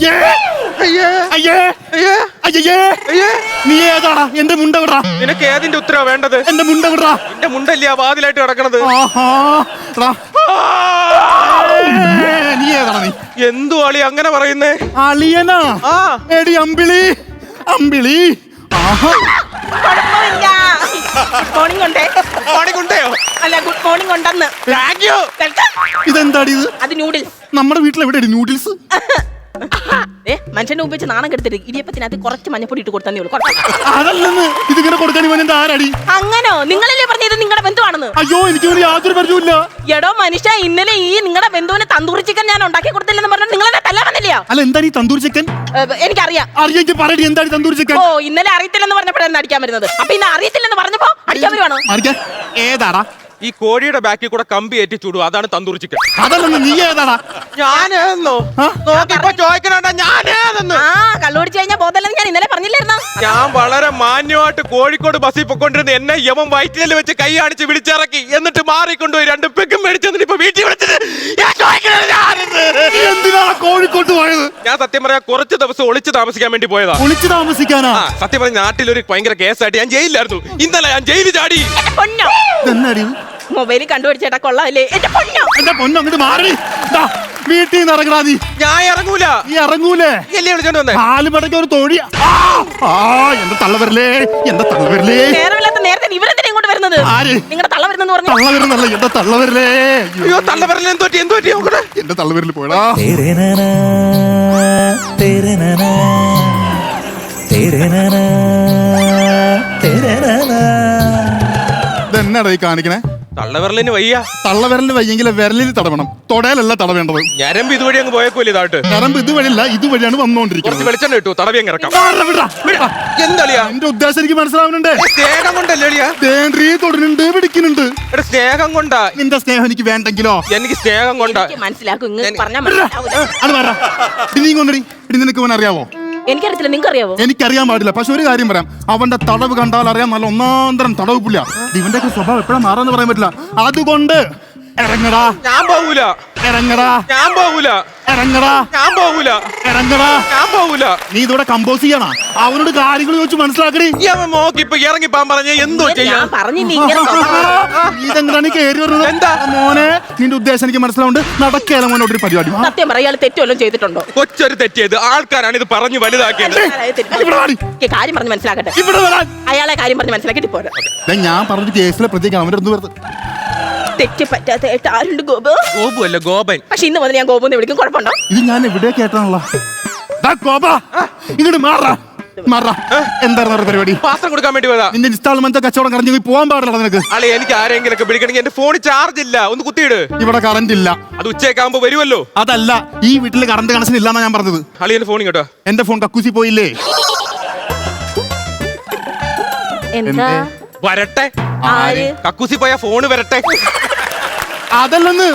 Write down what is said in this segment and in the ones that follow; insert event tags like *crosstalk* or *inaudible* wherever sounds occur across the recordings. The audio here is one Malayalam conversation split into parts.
അയ്യേ. അയ്യേ. അയ്യേ. അയ്യേ. അയ്യേ അയ്യേ. നീ ഏതാടാ എന്റെ മുണ്ട വിടാ. നിനക്ക് ഏതിന്റെ ഉത്തരവാ വേണ്ടത്? എന്റെ മുണ്ട വിടാ. എന്റെ മുണ്ടല്ലേ ആ വാതിലായിട്ട് കിടക്കണത്? നീ ഏതാടാ നീ? എന്തു അളി അങ്ങനെ പറയുന്നേ? അളിയനാ. ആ. എടി അമ്പിളി. അമ്പിളി. ആഹാ. ഗുഡ് മോർണിംഗ് ഉണ്ടേ. പണികൊണ്ടയോ അല്ല ഗുഡ് മോർണിംഗ് ഉണ്ടെന്ന്. ഇതെന്താടി ഇത്? അത് നൂഡിൽസ് നമ്മുടെ വീട്ടിൽ എവിടെ നൂഡിൽസ് മനുഷ്യന്റെ വെച്ച് നാണം കെടുത്തിട്ട് ഇടിയപ്പത്തിനകത്ത് കുറച്ച് മഞ്ഞപ്പൊടി ഇട്ട് കൊടുത്തേ ഉള്ളൂ. കുഴപ്പമില്ല. അതല്ലെന്ന്. ഇതിങ്ങനെ കൊടുക്കാൻ ഇവൻ എന്റെ ആരടി? അങ്ങനോ? നിങ്ങളല്ലേ പറഞ്ഞത് നിങ്ങളുടെ ബന്ധുവാണെന്ന്? അയ്യോ എനിക്ക് ഇവന് യാതൊരു പരിചയമില്ല എടോ മനുഷ്യ ഇന്നലെ ഈ നിങ്ങളുടെ ബന്ധുവിന് തന്തൂറി ചിക്കൻ ഞാൻ ഉണ്ടാക്കി കൊടുത്തില്ലെന്ന് പറഞ്ഞാൽ നിങ്ങളെ തല്ലാൻ വന്നില്ലയോ? അല്ല എന്താണ് ഈ തന്തൂരി ചിക്കൻ? ഏ, എനിക്കറിയാം. അറിയെങ്കിൽ പറയടി എന്താണ് ഈ തന്തൂരി ചിക്കൻ? ഓ ഇന്നലെ അറിയത്തില്ലെന്ന് പറഞ്ഞപ്പോഴാണ് അടിക്കാൻ വരുന്നത്. അപ്പൊ ഇന്ന് അറിയത്തില്ലെന്ന് പറഞ്ഞപ്പോ അടിക്കാൻ വരുവാണോ? ഏതാടാ? ഈ കോഴിയുടെ ബാക്കിൽ കൂടെ കമ്പി ഏറ്റി ചൂടും അതാണ് തന്തൂർ ചിക്കൻ അതല്ലെന്ന് നീ ഏതാടാ? ഞാനേന്നോ ആ? നോക്കിപ്പോ ചോദിക്കണ ഞാനേതെന്ന്? ആ കള്ളുപിടിച്ച് കഴിഞ്ഞാൽ ബോധമല്ലെന്ന് ഞാൻ ഇന്നലെ പറഞ്ഞില്ലായിരുന്നോ? ഞാൻ വളരെ മാന്യമായിട്ട് കോഴിക്കോട് ബസ്സിൽ പൊക്കൊണ്ടിരുന്ന എന്നെ യവൻ വയറ്റിൽ വെച്ച് കൈ കാണിച്ച് വിളിച്ചിറക്കി. എന്നിട്ട് മാറിക്കൊണ്ടുപോയി രണ്ട് പെക്കും മേടിച്ചെന്നിട്ട് ഇപ്പൊ വീട്ടിൽ വിളിച്ചത്. ഞാൻ ചോദിക്കണത് ഞാനെന്ന്. നീ എന്തിനാണ് കോഴിക്കോട്ട് പോയത്? ഞാൻ സത്യം പറയാ കുറച്ച് ദിവസം ഒളിച്ച് താമസിക്കാൻ വേണ്ടി പോയതാ. ഒളിച്ചു താമസിക്കാനാ? ആ സത്യം പറഞ്ഞ നാട്ടിലൊരു ഭയങ്കര കേസായിട്ട് ഞാൻ ജയിലിലായിരുന്നു. ഇന്നലെ ഞാൻ ജയിലിൽ ചാടി. എന്റെ പൊന്നോ? ഇതെന്നാടി? ഇത്? മൊബൈലിൽ കണ്ടുപിടിച്ചേട്ടാ കൊള്ളാല്ലേ എന്റെ പൊന്നോ എന്റെ പൊന്നു അങ്ങോട്ട് മാറി ദാ, വീട്ടിൽ നിന്ന് ഇറങ്ങടാ നീ ഞാൻ ഇറങ്ങൂല നീ ഇറങ്ങൂലേ നീ അല്ലേ വിളിച്ചോണ്ട് വന്നേ കാലുമടക്ക ഒരു തോഴി ആ ആ, എന്റെ തള്ള വരലേ എന്റെ തള്ള വരലേ നേരമില്ലാത്ത നേരത്തെ ഇവരെന്തിനാ ഇങ്ങോട്ട് വരുന്നത് ആര്? നിങ്ങളുടെ തള്ള വരുന്നെന്ന് പറഞ്ഞു തള്ള വരുന്നല്ല എന്റെ തള്ള വരലേ അയ്യോ, അയ്യോ തള്ള പറഞ്ഞ എന്തോ പറ്റി എന്തോ പറ്റി നോക്കട്ടെ എന്റെ തള്ള വരല് പോയടാ तेरे नैना तेरे नैना तेरे नैना तेरे नैना ഇതെന്നാടാ ഈ കാണിക്കണേ തള്ളവിരലിന് വയ്യ. തള്ളവിരലിന് വയ്യെങ്കിൽ വിരലിൽ തടവണം. തൊടയിലല്ല തടവേണ്ടത്. ഞരമ്പ് ഇതുവഴി അങ്ങ് പോയേക്കൂല ഇതായിട്ട് ഞരമ്പ് ഇതുവഴിയല്ല ഇതുവഴിയാണ് കുറച്ച് വന്നുകൊണ്ടിരിക്കുന്നത് വെളിച്ചെണ്ണ ഇട്ടു തടവി അങ്ങ് ഇറക്കാം. വിടാ, വിടാ, വിടാ. എന്തളിയാ? എന്റെ ഉദ്ദേശം എനിക്ക് മനസ്സിലാവുന്നുണ്ട്. സ്നേഹം കൊണ്ടല്ലേ അളിയാ? തൊടുന്നുണ്ട് പിടിക്കുന്നുണ്ട്. എടാ സ്നേഹം കൊണ്ടാ? നിന്റെ സ്നേഹം എനിക്ക് വേണ്ടെങ്കിലോ? എനിക്ക് സ്നേഹം കൊണ്ടാ. എനിക്ക് മനസ്സിലാക്കും ഇങ്ങനെ പറഞ്ഞാൽ മനസ്സിലാവൂല. അത് പറ ഇനി കൊണ്ടടി ഇനി നിനക്ക് അവൻ അറിയാവോ എനിക്കറിയത്തില്ല നിങ്ങൾക്ക് അറിയാവോ എനിക്കറിയാൻ പാടില്ല. പക്ഷെ ഒരു കാര്യം പറയാം. അവന്റെ തടവ് കണ്ടാൽ അറിയാം നല്ല ഒന്നാന്തരം തടവ് പുല്ല ഇവന്റെ സ്വഭാവം എപ്പോഴാ മാറാന്ന് പറയാൻ പറ്റില്ല. അതുകൊണ്ട് ഇറങ്ങടാ. ഞാൻ പോകൂല ഇറങ്ങടാ. ഞാൻ പോകൂല ഇറങ്ങടാ. ഞാൻ പോകൂല ഇറങ്ങടാ. ഞാൻ പോകൂല നീ ഇതോടെ കമ്പോസ് ചെയ്യണ? അവനോട് കാര്യങ്ങൾ ചോദിച്ചു മനസ്സിലാക്കി ഈ അവൻ നോക്കി ഇപ്പൊ ഇറങ്ങിപ്പാൻ പറഞ്ഞ എന്തോ ചെയ്യാ. ഇതെന്താണ് കയറി വരുന്നത്? എന്താ? മോനെ നിന്റെ ഉദ്ദേശം എനിക്ക് മനസ്സിലാവുണ്ട് നടക്കേല മോനോട് ഒരു പരിപാടി. സത്യം പറയാ ഇയാൾ തെറ്റുവല്ലോ ചെയ്തിട്ടുണ്ടോ? കൊച്ചൊരു തെറ്റിയത്. ആൾക്കാരാണ് ഇത് പറഞ്ഞു വലുതാക്കിയത്. കാര്യം പറഞ്ഞു മനസ്സിലാക്കട്ടെ. ഇവിടെ അയാളെ കാര്യം പറഞ്ഞു മനസ്സിലാക്കിട്ട് പോരാ. ഞാൻ പറഞ്ഞ കേസിലെ പ്രതിക്ക് അവന്റെ വെറുതെ തെറ്റ് പറ്റാത്ത ഏട്ട് ആരുണ്ട് ഗോപു? ഗോപു അല്ല ഗോപൻ. പക്ഷെ ഇന്ന് മുതൽ ഞാൻ ഗോപുന്ന് വിളിക്കും കുഴപ്പമുണ്ടോ? ഇത് ഞാൻ എവിടെ കേട്ടാണല്ലോ? ഇങ്ങോട്ട് മാറാ മാറാ. എന്തായിരുന്നു പരിപാടി? പാത്രം കൊടുക്കാൻ വേണ്ടി പോയതാ. നിന്റെ ഇൻസ്റ്റാൾമെന്റ് കച്ചവടം കറഞ്ഞു പോയി പോകാൻ പാടില്ല നിനക്ക്. ആളെ എനിക്ക് ആരെങ്കിലും ഒക്കെ വിളിക്കണമെങ്കിൽ എന്റെ ഫോണിൽ ചാർജ് ഇല്ല. ഒന്ന് കുത്തിയിട്. ഇവിടെ കറണ്ട് ഇല്ല. അത് ഉച്ചയൊക്കെ വരുമല്ലോ അതല്ല ഈ വീട്ടിൽ കറണ്ട് കണക്ഷൻ ഇല്ലാന്നാ ഞാൻ പറഞ്ഞത്. അളി എന്റെ ഫോൺ കേട്ടോ എന്റെ ഫോൺ കക്കൂസി പോയില്ലേ? എന്താ? വരട്ടെ? ആര്? കക്കൂസി പോയ ഫോണ് വരട്ടെ? അതല്ലെന്ന്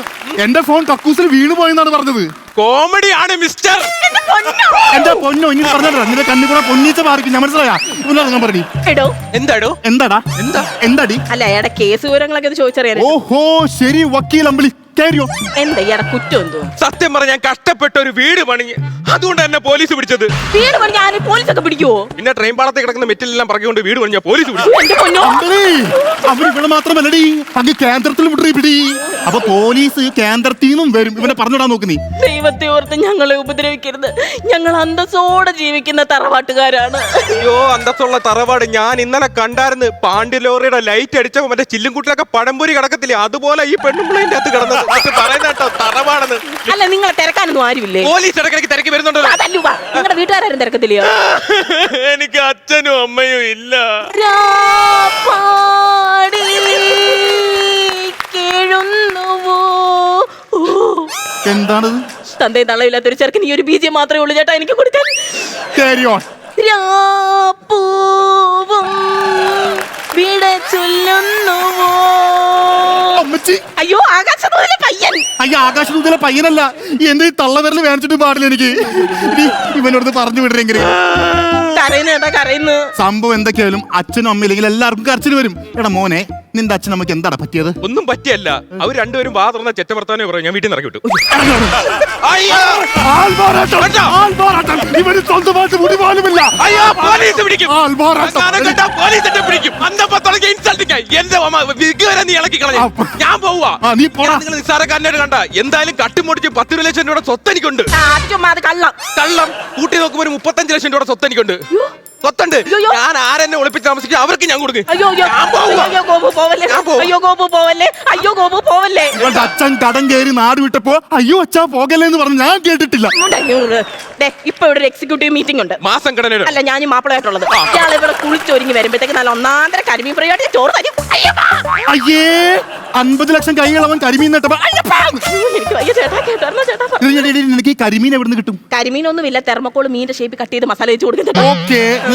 എന്റെ ഫോൺ കക്കൂസിൽ വീണു പോയെന്നാണ് പറഞ്ഞത്. കോമഡി ആണ് മിസ്റ്റർ. എന്റെ പൊന്നോ. എന്റെ പൊന്നോ ഇനി പറഞ്ഞാ നിന്റെ കണ്ണി കൂടെ പൊന്നീച്ച മാറിക്കും ഞാൻ മനസ്സിലായാ? ഇവനോട് പറഞ്ഞു എടോ. എന്താടോ? എന്താടാ? എന്താ? എന്താടി? അല്ല അയാടെ കേസ് വിവരങ്ങളൊക്കെ ഒന്ന് ചോദിച്ചറിയാൻ ഓഹോ ശരി വക്കീൽ അമ്പിളി. കേറിയോ എന്താ ഇയാളുടെ കുറ്റം എന്തോ? സത്യം പറഞ്ഞ ഞാൻ കഷ്ടപ്പെട്ട ഒരു വീട് പണിഞ്ഞ് അതുകൊണ്ട് എന്നെ പോലീസ് പിടിച്ചത്. വീട് പണി ഞാൻ പോലീസൊക്കെ പിടിക്കുവോ? പിന്നെ ട്രെയിൻ പാളത്തിൽ കിടക്കുന്ന മെറ്റലെല്ലാം പറഞ്ഞുകൊണ്ട് വീട് പണിഞ്ഞ പോലീസ് പിടിച്ചു. എന്റെ പൊന്നോ? അവർ ഇവിടെ മാത്രമല്ലടി അങ്ങ് കേന്ദ്രത്തിൽ വിട്ടു പിടി. അപ്പൊ പോലീസ് കേന്ദ്രത്തിൽ നിന്നും വരും. ഇവനെ പറഞ്ഞിടാൻ നോക്ക് നീ. ദൈവത്തെ ഓർത്ത് ഞങ്ങളെ ഉപദ്രവിക്കരുത്. ഞങ്ങൾ അന്തസ്സോടെ ജീവിക്കുന്ന തറവാട്ടുകാരാണ്. അയ്യോ അന്തസ്സുള്ള തറവാട് ഞാൻ ഇന്നലെ കണ്ടായിരുന്നു. പാണ്ഡ്യലോറിയുടെ ലൈറ്റ് അടിച്ചപ്പോ മറ്റേ ചില്ലുംകുട്ടിലൊക്കെ പഴംപൊരി കിടക്കത്തില്ലേ? അതുപോലെ ഈ പെണ്ണുമ്പിളിന്റെ അകത്ത് കിടന്നത്. എന്നിട്ട് പറയുന്ന കേട്ടോ അല്ല നിങ്ങളെ തിരക്കാനൊന്നും ആരുമില്ലേ? പോലീസ് ഇടക്കിടക്ക് തിരക്കി വരുന്നുണ്ടല്ലോ. അതല്ലുവാ നിങ്ങളുടെ വീട്ടുകാരും തിരക്കത്തില്ലയോ? എനിക്ക് അച്ഛനും അമ്മയും ഇല്ല. എന്താണത്? തന്തയും തള്ളയില്ലാത്തൊരു ചെറുക്കൻ ഈ ഒരു ബീജം മാത്രമേ ഉള്ളൂ ചേട്ടാ എനിക്ക് കൊടുക്കാൻ. കേറിയോ രാപ്പൂവും. വിട ചൊല്ലുന്നുവോ? അമ്മച്ചി. അയ്യോ ആകാശദൂതിലെ പയ്യൻ. അയ്യ ആകാശദൂതിലെ പയ്യനല്ല. എന്റെ തള്ളവിരൽ വേണിച്ചിട്ട് പാടില്ല എനിക്ക്. ഇവനോട് പറഞ്ഞു വിടരെങ്കിൽ കരയുന്ന ഏട്ടാ കരയുന്നു? സംഭവം എന്തൊക്കെയായാലും അച്ഛനും അമ്മയില്ലെങ്കിൽ എല്ലാവർക്കും കരച്ചിൽ വരും. എടാ മോനെ നിന്റെ അച്ഛൻ നമുക്ക് എന്താണ് പറ്റിയത്? ഒന്നും പറ്റിയല്ല. അവർ രണ്ടുപേരും വാ തുറന്ന ചെറ്റവർത്താനേ പറയും. ഞാൻ വീട്ടിൽ നിന്ന് ഇറക്കി വിട്ടു. അയ്യോ! ആൾമാറാട്ടം? ആൾമാറാട്ടം. ഇവന് സ്വന്തമായിട്ട് മുടി പോലുമില്ല. അയ്യോ പോലീസ് പിടിക്കും. ആൾമാറാട്ടം. കേട്ടാ പോലീസ് എന്നെ പിടിക്കും. അന്നപ്പോ തുടങ്ങിയ ഇൻസൾട്ടിങ് എന്റെ അമ്മ വിഗ് വരെ നീ ഇളക്കി കളഞ്ഞു. ഞാൻ പോവാ ആ, നീ പോടാ. നിങ്ങൾ നിസ്സാരക്കാരനായിട്ട് കണ്ട. എന്തായാലും കട്ടുമുടിച്ച് പത്ത് ലക്ഷം രൂപയുടെ സ്വത്ത് എനിക്കുണ്ട്. ആ, അത് ചുമ്മാ അത് കള്ളം. കള്ളം. കൂട്ടി നോക്കുമ്പോൾ ഒരു മുപ്പത്തഞ്ച് ലക്ഷം രൂപയുടെ സ്വത്ത് എനിക്കുണ്ട്. സ്വത്തുണ്ട്. അയ്യോ. ഞാൻ ആരെന്നെ ഒളിപ്പിച്ച് താമസിക്കും അവർക്ക് ഞാൻ കൊടുക്കും. അയ്യോ അയ്യോ. ഞാൻ പോവാ. അയ്യോ ഗോപു പോവല്ലേ? ഞാൻ പോവാ. അയ്യോ ഗോപു പോവല്ലേ? അയ്യോ ഗോപു പോവല്ലേ? ഇവളുടെ അച്ഛൻ കടം കയറി നാട് വിട്ടപ്പോ അയ്യോ അച്ഛാ പോകല്ലേ എന്ന് പറഞ്ഞ് ഞാൻ കേട്ടിട്ടില്ല. ഇങ്ങോട്ട് അഞ്ഞൂറ്. ദേ, ഇപ്പൊ ഇവിടെ ഒരു എക്സിക്യൂട്ടീവ് മീറ്റിംഗ് ഉണ്ട്. മാസം കടനയുടെ അല്ല ഞാൻ മാപ്പിളയായിട്ടുള്ളത്. ഇയാൾ ഇവിടെ കുളിച്ചൊരുങ്ങി വരുമ്പോഴത്തേക്ക് നല്ല ഒന്നാന്തര കരിമീൻ പ്രയോജനം ചോറ് തരും. അയ്യേ അൻപത് ലക്ഷം കൈകളവൻ കരിമീൻ നട്ടപ്പോ അയ്യപ്പാ! അയ്യോ, എനിക്ക് വയ്യ ചേട്ടാ കേട്ടോ ചേട്ടാ. എടി, എടി, എടി, നിനക്ക് ഈ കരിമീൻ എവിടുന്ന് കിട്ടും? കരിമീനൊന്നുമില്ല തെർമക്കോൾ മീനിന്റെ ഷേപ്പ് കട്ട് ചെയ്ത് മസാല വെച്ച് കൊടുക്കും ചേട്ടാ ഓക്കെ നീ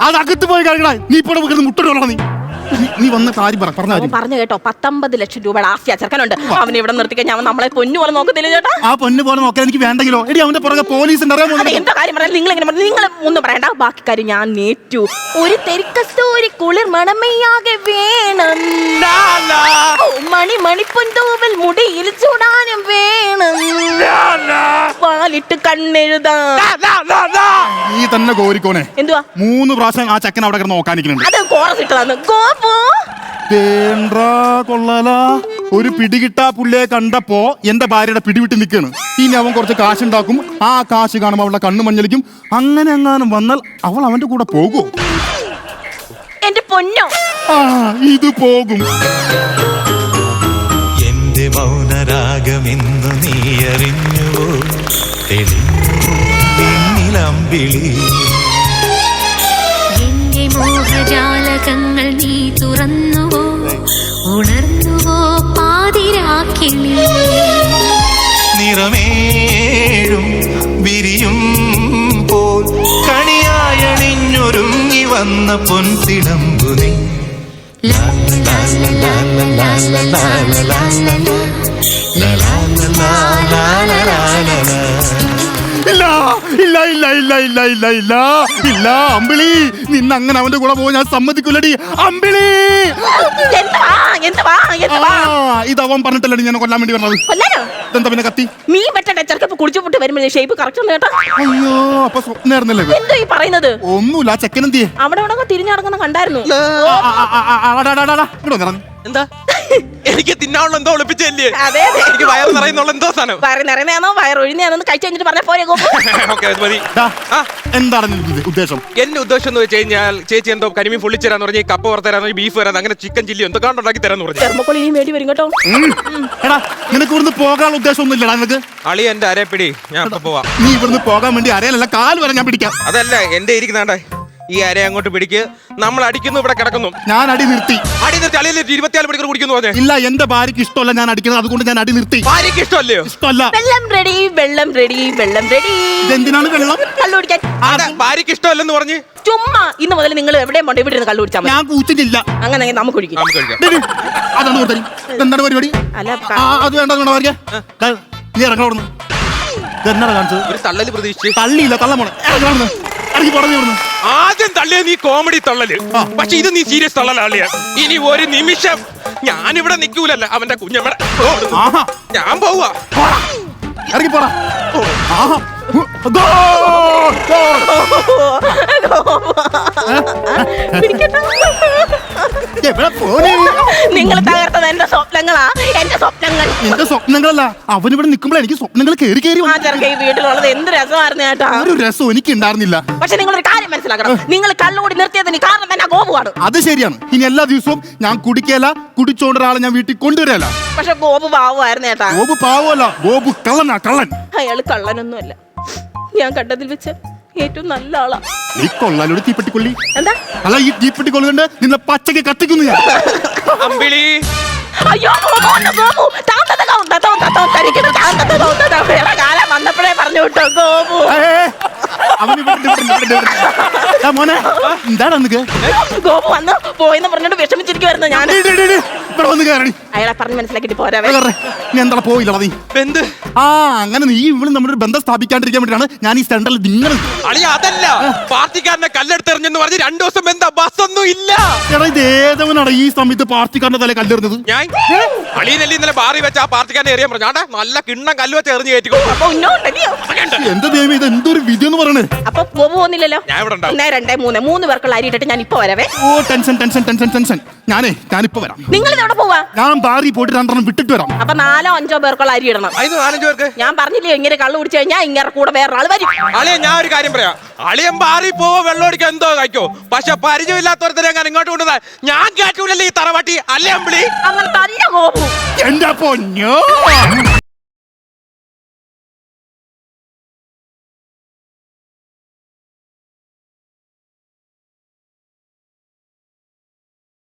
അത് അകത്ത് പോയി കഴുകണ. നീ ഇപ്പോൾ കിടന്ന് മുട്ടോളാ നീ? നീ- നീ വന്ന കാര്യം പറ പറഞ്ഞ അവൻ പറഞ്ഞു കേട്ടോ പത്തൊമ്പത് ലക്ഷം രൂപയുടെ ആഫ്യ ചെറുക്കനുണ്ട്. അവൻ ഇവിടെ നിർത്തിക്കഴിഞ്ഞാൽ അവൻ നമ്മളെ പൊന്നു പോലെ നോക്കത്തില്ല ചേട്ടാ? ആ പൊന്നു പോലെ നോക്കാൻ എനിക്ക് വേണ്ടെങ്കിലോ? എടി അവന്റെ പുറകെ പോലീസ് ഉണ്ട് അറിയാൻ അതെ പോകുന്നത് എന്താ കാര്യം പറയാൻ നിങ്ങൾ എങ്ങനെ പറഞ്ഞു? നിങ്ങൾ ഒന്നും പറയണ്ട. ബാക്കി കാര്യം ഞാൻ നേറ്റു ഒരു തെരിക്കസ്തൂരി കുളിർ മണമയാകെ വേണം. ഓ, മണി മണിപ്പൊന്തൂവൽ മുടിയിൽ മുടി വേണം പാലിട്ട് കണ്ണെഴുതാം. നീ തന്നെ കോരിക്കോനെ. എന്തുവാ? മൂന്ന് പ്രാവശ്യം ആ ചക്കൻ അവിടെ കിടന്ന് നോക്കാനിക്കുന്നുണ്ട് അത് കോറസ് ഇട്ടതാണ് കൊള്ളല. ഒരു പിടികിട്ടാ പുള്ളിയെ കണ്ടപ്പോ എന്റെ ഭാര്യയുടെ പിടിവിട്ട് നിൽക്കാണ് ഇനി അവൻ കുറച്ച് കാശുണ്ടാക്കും. ആ കാശ് കാണുമ്പോൾ അവളുടെ കണ്ണു മഞ്ഞളിക്കും. അങ്ങനെ എങ്ങാനും വന്നാൽ അവൾ അവന്റെ കൂടെ പോകും എന്റെ പൊന്നോ? ആ ഇത് പോകും. പിന്നിലമ്പിളി എന്റെ മോഹജാലകങ്ങൾ നീ തുറന്നുവോ ഉണർന്നുവോ പാതിരാക്കിളി നിറമേഴും വിരിയും പോൽ കണിയായണിഞ്ഞൊരുങ്ങി വന്ന പൊൻതിളമ്പു നീ la la la la la la la la la ലാ ഇല്ല ഇല്ല ഇല്ല ഇല്ല ഇല്ല അമ്പിളി നിന്നെ അങ്ങനെ അവന്റെ കൂടെ പോകാൻ ഞാൻ സമ്മതിക്കില്ലടി അമ്പിളി എന്തുവാ എന്തുവാ ഇത് അവൻ പറഞ്ഞിട്ടല്ലടി ഞാൻ കൊല്ലാൻ വേണ്ടി പറഞ്ഞത് കൊല്ലാനോ ഇതെന്താ പിന്നെ കത്തി മീൻ വെട്ടണ്ട ചെറുക്കപ്പ് കുളിച്ചു പൊട്ട് വരുമ്പോൾ ഷേപ്പ് കറക്റ്റ് ഒന്ന് കേട്ടോ അയ്യോ അപ്പൊ ഇത്? എന്തോ ഈ പറയുന്നത് ഒന്നുമില്ല ആ ചെക്കൻ എന്തിയെ അവിടെ തിരിഞ്ഞടങ്ങുന്ന കണ്ടായിരുന്നു എന്താ എനിക്ക് തിന്നാനുള്ള എന്തോ ഒളിപ്പിച്ചല്ലേ അതെ അതെ. എനിക്ക് വയറ് നിറയുന്നുള്ള എന്തോ സാധനം. വയറ് നിറയുന്നതാണോ? വയറ് ഒഴിഞ്ഞാണോ കഴിച്ചു കഴിഞ്ഞിട്ട് പറഞ്ഞ പോരെ ഗോപു. *laughs* ഓക്കെ അത് മതി. ആ. എന്താണ് നിന്റെ ഉദ്ദേശം? എന്റെ ഉദ്ദേശം എന്ന് വെച്ച് കഴിഞ്ഞാൽ ചേച്ചി എന്തോ കരിമീൻ പൊള്ളിച്ചേരാന്ന് പറഞ്ഞ് കപ്പ വറുത്തരാന്ന് ബീഫ് വരാന്ന് അങ്ങനെ ചിക്കൻ ചില്ലി എന്തൊക്കെ ഉണ്ടാക്കി തരാന്ന് പറഞ്ഞു. തെർമക്കോൾ ഇനിയും വേണ്ടി വരും കേട്ടോ. ഉം. എടാ നിനക്ക് ഇവിടുന്ന് പോകാനുള്ള ഉദ്ദേശം ഒന്നും ഇല്ലടാ നിനക്ക്. അളി എന്റെ അരപ്പിടി ഞാൻ ഇപ്പൊ പോവാം. നീ ഇവിടുന്ന് പോകാൻ വേണ്ടി അരയല്ല കാൽ വരെ ഞാൻ പിടിക്കാം. അതല്ല എന്റെ ഇരിക്കുന്നാണ്ടേ ഈ അര അങ്ങോട്ട് പിടിക്ക്. നമ്മൾ അടിക്കുന്നു ഇവിടെ കിടക്കുന്നു. ഞാൻ അടി നിർത്തി. അടി നിർത്തി അളിയിൽ ഇരുപത്തിയാൽ മണിക്കൂർ കുടിക്കുന്നു പറഞ്ഞേ. ഇല്ല എന്റെ ഭാര്യക്ക് ഇഷ്ടമല്ല ഞാൻ അടിക്കുന്നത്. അതുകൊണ്ട് ഞാൻ അടി നിർത്തി. ഭാര്യക്ക് ഇഷ്ടമല്ലേ ഇഷ്ടമല്ല. വെള്ളം റെഡി വെള്ളം റെഡി വെള്ളം റെഡി ഇതെന്തിനാണ് വെള്ളം? കള്ളു കുടിക്കാൻ. ആടാ, ഭാര്യക്ക് ഇഷ്ടമല്ലെന്ന് പറഞ്ഞ്. ചുമ്മാ ഇന്ന് മുതൽ നിങ്ങൾ എവിടെയും പോണ്ട് ഇവിടെ ഇരുന്ന് കള്ളു കുടിച്ചാൽ മതി. ഞാൻ കൂച്ചിട്ടില്ല അങ്ങനെ നമുക്ക് കുടിക്കാം. നമുക്ക് കഴിക്കാം അതാണ് എന്താണ് പരിപാടി? അല്ല ആ അത് വേണ്ട അത് വേണ്ട ഭാര്യ ദാ, നീ ഇറങ്ങണം അവിടുന്ന്. ഇതെന്നാണ് കാണിച്ചത്? ഒരു തള്ളൽ പ്രതീക്ഷിച്ച്. തള്ളിയില്ല തള്ള പോണേ ആദ്യം തള്ളിയ നീ കോമഡി തള്ളൽ. പക്ഷെ ഇത് നീ സീരിയസ് തള്ളലാളിയ ഇനി ഒരു നിമിഷം ഞാനിവിടെ നിൽക്കൂലല്ല അവന്റെ കുഞ്ഞമ്മടെ. ഞാൻ പോവാ. ഇറങ്ങി പോടാ. ആഹാ. നിങ്ങൾ തകർത്തത് എന്റെ സ്വപ്നങ്ങളാ. എന്റെ സ്വപ്നങ്ങൾ. എന്റെ സ്വപ്നങ്ങളല്ല. അവൻ ഇവിടെ നിൽക്കുമ്പോൾ എനിക്ക് സ്വപ്നങ്ങൾ കയറി കയറി ആ ചെറുക്ക ഈ വീട്ടിലുള്ളത് എന്ത് രസമായിരുന്നു കേട്ടാ ഒരു രസം എനിക്ക് ഉണ്ടായിരുന്നില്ല പക്ഷെ ഒരു കാര്യം മനസ്സിലാക്കണം. നിങ്ങൾ കള്ളുകൂടി നിർത്തിയതിന് കാരണം തന്നെ ഗോപുവാണ് അത് ശരിയാണ്. ഇനി എല്ലാ ദിവസവും ഞാൻ കുടിക്കല കുടിച്ചോണ്ട് ഒരാളെ ഞാൻ വീട്ടിൽ കൊണ്ടുവരല. പക്ഷെ ഗോപു പാവമായിരുന്നു ഏട്ടാ ഗോപു പാവമല്ല ഗോപു കള്ളനാ കള്ളൻ. അയാൾ കള്ളനൊന്നുമല്ല. ഞാൻ കണ്ടതിൽ വെച്ച് ഏറ്റവും നല്ല ആളാ. നീ കൊള്ളാലോട് തീപ്പെട്ടിക്കൊള്ളി. എന്താ? അല്ല ഈ തീപ്പെട്ടിക്കൊള്ളി കൊണ്ട് നിന്നെ പച്ചയ്ക്ക് കത്തിക്കുന്നു ഞാൻ. അമ്പിളി. അയ്യോ പോന്നു പോന്നു താന്തത്തെ കൗണ്ട തോന്ത തോന്തരിക്കുന്നു താന്തത്തെ തോന്ത വേറെ കാലം വന്നപ്പോഴേ പറഞ്ഞു വിട്ടോ ഗോപു. മോനെ എന്താണ് നിനക്ക്? ഗോപു വന്ന് പോയെന്ന് പറഞ്ഞിട്ട് വിഷമിച്ചിരിക്കുവായിരുന്നു ഞാൻ. അയാളെ പറഞ്ഞ് മനസ്സിലാക്കിട്ട് പോരാ എന്താ പോയില്ല മതി എന്ത് ആ അങ്ങനെ നീ ഇവിടെ നമ്മുടെ ഒരു ബന്ധം സ്ഥാപിക്കാണ്ടിരിക്കാൻ വേണ്ടിയിട്ടാണ് ഞാൻ ഈ സെന്ററിൽ നിങ്ങൾ അളി അതല്ല. പാർട്ടിക്കാരനെ കല്ലെടുത്തെറിഞ്ഞെന്ന് പറഞ്ഞ് രണ്ടു ദിവസം എന്താ ബസ് ഒന്നും ഇല്ല എടാ ഇത് ഏതവനാണ് ഈ സമയത്ത് പാർട്ടിക്കാരന്റെ തല കല്ലെറിഞ്ഞത്? ഞാൻ അളിയനല്ലേ ഇന്നലെ ബാറി വെച്ച് ആ പാർട്ടിക്കാരനെ എറിയാൻ പറഞ്ഞു. ആണ്ടെ നല്ല കിണ്ണം കല്ല് വെച്ച് എറിഞ്ഞ് കയറ്റിക്കോ അപ്പൊ ഉന്നോണ്ടല്ലയോ എന്റെ ദൈവം ഇത് എന്തൊരു വിധി എന്ന് പറയണേ? അപ്പൊ പോകുന്നില്ലല്ലോ ഞാൻ ഇവിടെ ഉണ്ടാവും. ഒന്നേ രണ്ടേ മൂന്ന്. മൂന്ന് പേർക്കുള്ള അരി ഇട്ടിട്ട് ഞാൻ ഇപ്പൊ വരവേ. ഓ ടെൻഷൻ ടെൻഷൻ ടെൻഷൻ ടെൻഷൻ. ഞാനേ ഞാനിപ്പോ വരാം. നിങ്ങൾ ഇതെവിടെ പോവാ? ഞാൻ ബാറി പോയിട്ട് രണ്ടെണ്ണം വിട്ടിട്ട് വരാം. അപ്പൊ നാലോ അഞ്ചോ പേർക്കുള്ള അരി ഇടണം. അതിന് പേർക്ക് ഞാൻ പറഞ്ഞില്ലേ ഇങ്ങനെ കള്ളു കുടിച്ചു കഴിഞ്ഞാൽ ഇങ്ങനെ കൂടെ വേറൊരാൾ വരും. അളിയ ഞാൻ ഒരു കാര്യം പറയാം. അളിയൻ പാറി പോവോ വെള്ളം അടിക്കാൻ എന്തോ കഴിക്കോ. പക്ഷെ പരിചയമില്ലാത്തവരത്തിനെ ഞാൻ ഇങ്ങോട്ട് കൊണ്ടുവന്നാൽ ഞാൻ കേട്ടൂലല്ലേ ഈ തറവാട്ടി? അല്ലേ അമ്പിളി? അങ്ങനെ തന്നെ പോകും എന്റെ പൊന്നോ?